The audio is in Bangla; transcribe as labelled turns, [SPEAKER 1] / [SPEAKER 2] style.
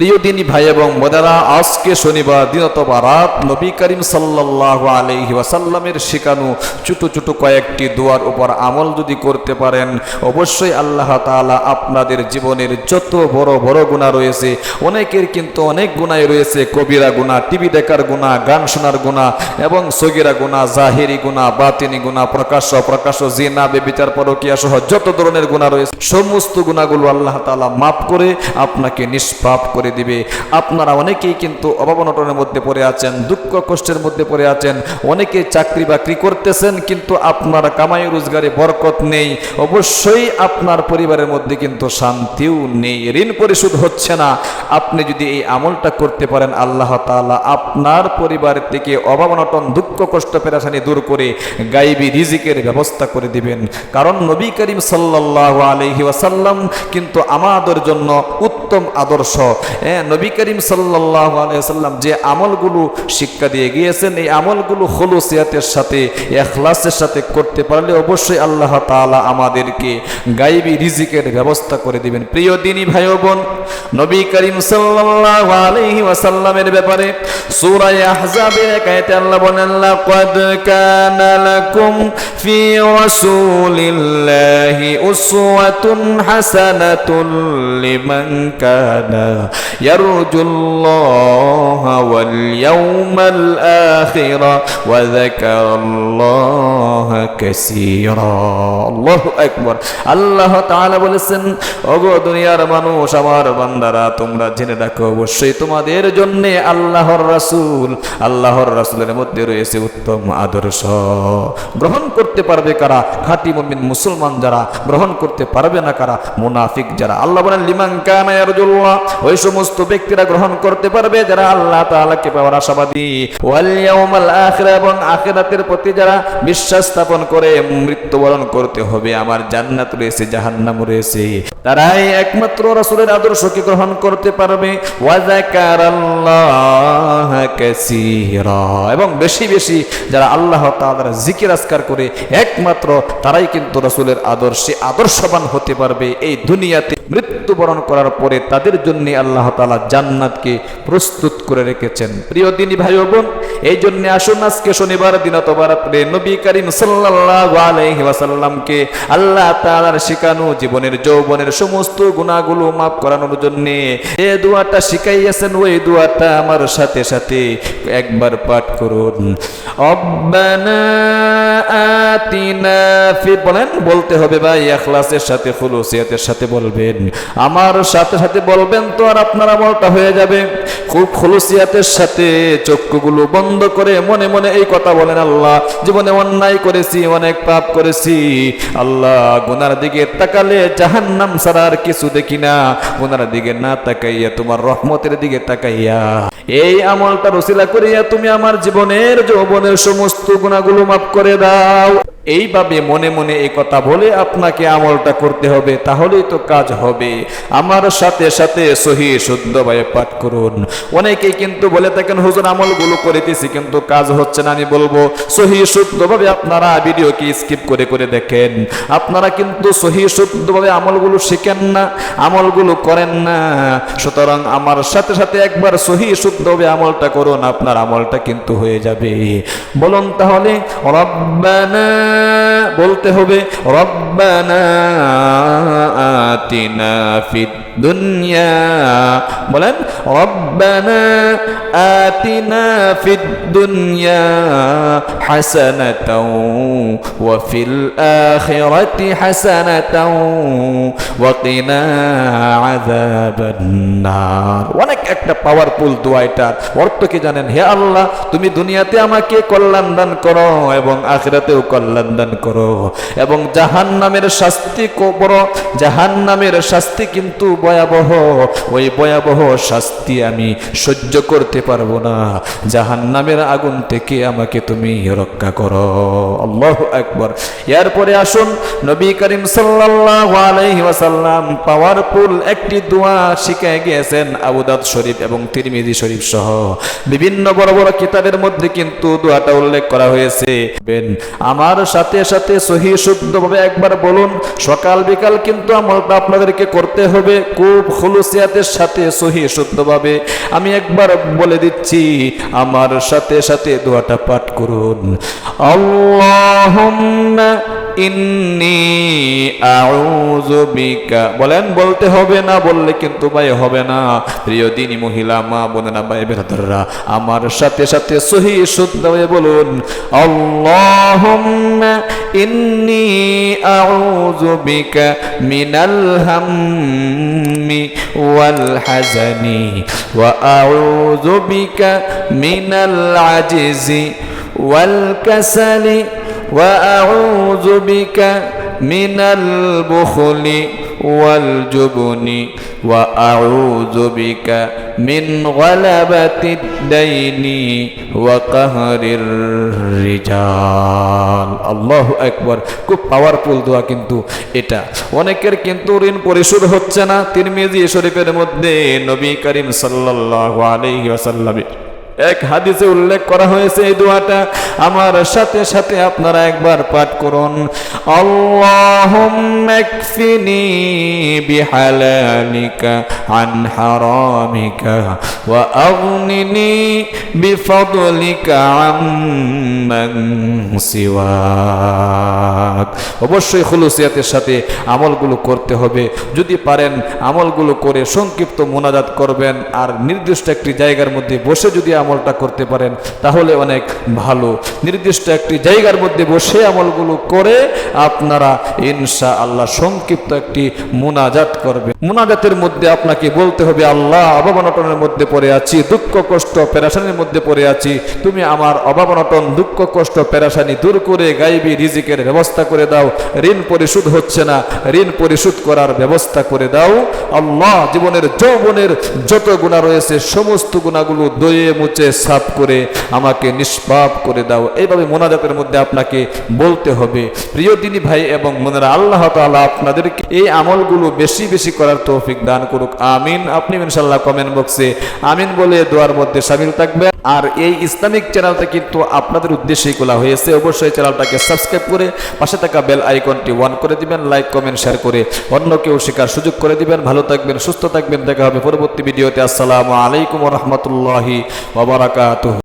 [SPEAKER 1] প্রিয় দিনী ভাই এবং বোনেরা, আজকে শনিবার দিন অথবা রাত নবী করিম সাল্লাহ আলহি ওয়াসাল্লামের শেখানো ছোট ছোট কয়েকটি দুয়ার উপর আমল যদি করতে পারেন, অবশ্যই আল্লাহ তাআলা আপনাদের জীবনের যত বড় বড় গুণা রয়েছে, অনেকের কিন্তু অনেক গুণাই রয়েছে, কবিরা গুণা টিভি দেখার গুণা গান শোনার গুণা এবং সগিরা গুণা জাহেরি গুণা বাতিনি গুণা প্রকাশ্য প্রকাশ্য জিনা, বেবিচার, পরকিয়া সহ যত ধরনের গুণা রয়েছে, সমস্ত গুণাগুলো আল্লাহ তাআলা মাফ করে আপনাকে নিষ্পাপ করে দিবে। আপনারা অনেকেই কিন্তু অভাব অনটনের মধ্যে পড়ে আছেন, দুঃখ কষ্টের মধ্যে পড়ে আছেন অনেকে চাকরি বাকরি করতেছেন, কিন্তু আপনার কামাই রোজগারে বরকত নেই। অবশ্যই আপনার পরিবারের মধ্যে কিন্তু শান্তিও নেই, ঋণ পরিশোধ হচ্ছে না। আপনি যদি এই আমলটা করতে পারেন, আল্লাহ তাআলা আপনার পরিবার থেকে অভাব অনটন দুঃখ কষ্ট, পেরাশানি দূর করে গাইবি রিজিকের ব্যবস্থা করে দিবেন। কারণ নবী করিম সাল্লাল্লাহু আলাইহি ওয়াসাল্লাম কিন্তু আমাদের জন্য উত্তম আদর্শ। হ্যাঁ নবী করিম সাল্লাল্লাহু আলাইহি ওয়াসাল্লাম যে আমলগুলো শিক্ষা দিয়ে গিয়েছেন, এই আমলগুলো খলুসিয়াতের সাথে, এখলাসের সাথে করতে পারলে অবশ্যই আল্লাহ তাআলা আমাদেরকে গাইবি রিজিকের ব্যবস্থা করে দিবেন। প্রিয় দিনী ভাই বোন, নবী করিম সাল্লাল্লাহু আলাইহি ওয়াসাল্লামের ব্যাপারে সূরা আহজাবের এক আয়াতে আল্লাহ বলেন, লাকাদ কানা লাকুম ফি রাসূলিল্লাহি উসওয়াতুন হাসানাতুন লিমান কানা ইয়ারজুল্লাহা ওয়াল ইয়াউমাল আখিরা ওয়া যাকারাল্লাহা কাসীরা আল্লাহু আকবার আল্লাহ তাআলা বলেছেন, ওগো দুনিয়ার মানুষ, আমার বান্দারা, তোমরা জেনে রাখো অবশ্যই তোমাদের জন্য আল্লাহর রাসূল, আল্লাহর রাসূলের মধ্যে রয়েছে উত্তম আদর্শ। গ্রহণ করতে পারবে কারা? খাঁটি মুমিন মুসলমান যারা গ্রহণ করতে পারবে না কারা? মুনাফিক যারা। আল্লাহ বলেন, লিমান কানা ইয়ারজুল্লাহ। ওই সমস্ত ব্যক্তিরা গ্রহণ করতে পারবে, যারা আল্লাহ তাআলাকে পাওয়ার আশাবাদী। ওয়াল ইয়াউমাল আখিরা, এবং আখিরাতের প্রতি যারা বিশ্বাস স্থাপন করে, মৃত্যুবরণ করতে হবে। আমার জান্নাত রয়েছে, জাহান্নাম রয়েছে। তারাই একমাত্র রাসূলের আদর্শকে গ্রহণ করতে পারবে। ওয়া যাকারাল্লাহ কাসীরা। এবং বেশি বেশি যারা আল্লাহ তাআলার জিকির আজকার করে, একমাত্র তারাই কিন্তু রাসূলের আদর্শে, আদর্শবান হতে পারবে। এই দুনিয়াতে মৃত্যুবরণ করার পরে তাদের জন্য আল্লাহ তাআলা জান্নাতকে প্রস্তুত করে রেখেছেন। প্রিয় দিনী ভাই বোন এই জন্য আসুন আজকে শনিবার দিন অথবা রাত্রে নবী করিম সাল্লাল্লাহু আলাইহি আল্লাহ তাআলার শিখানো, জীবনের যৌবনের সমস্ত গুণাগুলো মাফ করানোর জন্য এ দোয়াটা শিখাইয়াছেন, ওই দোয়াটা আমার সাথে সাথে একবার পাঠ করুন। ফি, বলেন, বলতে হবে ভাই ইখলাসের সাথে, খুলুসিয়াতের সাথে বলবেন। আমার সাথে সাথে বলবেন তো আর আপনার আমলটা হয়ে যাবে। খুব খুলুসিয়াতের সাথে চক্ষুগুলো বন্ধ করে মনে মনে এই কথা বলেন, আল্লাহ, জীবনে অন্যায় করেছি, অনেক পাপ করেছি। আল্লাহ, গুনার দিকে তাকালে জাহান্নাম ছাড়া আর কিছু দেখি না। গুনার দিকে না তাকাইয়া তোমার রহমতের দিকে তাকাইয়া। এই আমলটা রসিলা করিয়া তুমি আমার জীবনের যৌবনের সমস্ত গুণাগুলো মাফ করে দাও। এইভাবে মনে মনে এই কথা বলে আপনাকে আমলটা করতে হবে, তাহলেই তো কাজ হবে। আমার সাথে সাথে সহি শুদ্ধভাবে পাঠ করুন। অনেকেই কিন্তু বলে থাকেন, হুজুর, আমলগুলো করিতেছি, কিন্তু কাজ হচ্ছে না। আমি বলব, সহি শুদ্ধভাবে আপনারা ভিডিওকে স্কিপ করে করে দেখেন। আপনারা কিন্তু সহি শুদ্ধভাবে আমলগুলো শিখেন না, আমলগুলো করেন না। সুতরাং আমার সাথে সাথে একবার সহি শুদ্ধভাবে আমলটা করুন, আপনার আমলটা কিন্তু হয়ে যাবে। বলুন তাহলে, রব্বানা বলতে হবে রব্বানা আতিনা ফিদ দুনিয়া। বলেন দুনিয়া অনেক একটা পাওয়ারফুল দোয়া অর্থ কি জানেন? হে আল্লাহ, তুমি দুনিয়াতে আমাকে কল্যাণ দান করো এবং আখিরাতেও কল্যাণ দান করো। এবং জাহান নামের শাস্তি বড় জাহান নামের শাস্তি কিন্তু ভয়াবহ, ওই ভয়াবহ শাস্তি আমি সহ্য করতে পারব না। জাহান নামের আগুন থেকে আমাকে তুমি রক্ষা করো। আল্লাহ একবার এরপরে আসুন, নবী করিম সাল্লাল্লাহু আলাইহি ওয়াসাল্লাম পাওয়ারফুল একটি দোয়া শিখায় গিয়েছেন আবুদাদ শরীফ এবং তিরমিজি শরীফ সহ। বিভিন্ন বড় বড় কিতাবের মধ্যে কিন্তু দোয়াটা উল্লেখ করা হয়েছে। আমার সাথে সাথে সহি শুদ্ধভাবে একবার বলুন, সকাল বিকাল কিন্তু আমলটা আপনাদেরকে করতে হবে। খুব খুলুসিয়াতের সাথে সহি শুদ্ধভাবে আমি একবার বলে দিচ্ছি, আমার সাথে সাথে দোয়াটা পাঠ করুন। আল্লাহুম্মা ইন্নি আউযু বিকা। বলেন, বলতে হবে না, বললে কিন্তু ভাই হবে না। প্রিয় দিনী মহিলা, মা বোনেরা, ভাই বেরাদাররা, আমার সাথে সাথে সহি শুদ্ধ বলুন, আল্লাহুম্মা ইন্নি আউযু বিকা মিনাল হাম্মি ওয়াল হাজানি ওয়া আউযু মিনাল আজিজি ওয়াল কাসালি وأعوذ بك من البخل والجبن وأعوذ بك من غلبة الدين وقهر الرجال الله أكبر খুব পাওয়ারফুল দোয়া কিন্তু এটা অনেকের কিন্তু ঋণ পরিশোধ হচ্ছে না তিরমিজি শরীফের মধ্যে নবী করিম সাল্লাল্লাহু আলাইহি ওয়াসাল্লামের এক হাদিসে উল্লেখ করা হয়েছে এই দোয়াটা। আমার সাথে সাথে আপনারা একবার পাঠ করুন। আল্লাহুম্মা একফিনি বিহালালিকা আন হারামিকা ওয়া আগনিনি বিফদলিকা আম্মান সিওয়াক অবশ্যই খুলুসিয়াতের সাথে আমলগুলো করতে হবে। যদি পারেন, আমলগুলো করে সংক্ষিপ্ত মোনাজাত করবেন আর নির্দিষ্ট একটি জায়গার মধ্যে বসে যদি আমলটা করতে পারেন, তাহলে অনেক ভালো। নির্দিষ্ট একটি জায়গার মধ্যে বসে আমলগুলো করে আপনারা ইনশা আল্লাহ সংক্ষিপ্ত একটি মোনাজাত করবে মোনাজাতের মধ্যে আপনাকে বলতে হবে, আল্লাহ অভাবনটনের মধ্যে পড়ে আছি, দুঃখ, কষ্ট, পেরাশানির মধ্যে পড়ে আছি। তুমি আমার অভাবনটন দুঃখ, কষ্ট, পেরাশানি দূর করে গাইবি রিজিকের ব্যবস্থা করে দাও। ঋণ পরিশোধ হচ্ছে না। ঋণ পরিশোধ করার ব্যবস্থা করে দাও। আল্লাহ জীবনের যৌবনের যত গুণা রয়েছে, সমস্ত গুণাগুলো দয়ে মুছে সাফ করে আমাকে নিষ্পাপ করে দাও। এইভাবে মোনাজাতের মধ্যে আপনাকে বলতে হবে। প্রিয় দিনী ভাই এবং মনেরা আল্লাহ তাআলা আপনাদেরকে এই আমলগুলো বেশি বেশি করার তৌফিক দান করুক। আমিন। আপনি ইনশাল্লাহ কমেন্ট বক্সে আমিন বলে দোয়ার মধ্যে সামিল থাকবেন। আর এই ইসলামিক চ্যানেলটা কিন্তু আপনাদের উদ্দেশ্যেই খোলা হয়েছে। অবশ্যই চ্যানেলটাকে সাবস্ক্রাইব করে পাশে থাকা বেল আইকনটি ওয়ান করে দিবেন লাইক কমেন্ট শেয়ার করে অন্য কেউ শেখার সুযোগ করে দিবেন। ভালো থাকবেন, সুস্থ থাকবেন। দেখা হবে পরবর্তী ভিডিওতে। আসসালামু আলাইকুম রহমতুল্লাহি ওবরাকাতুহ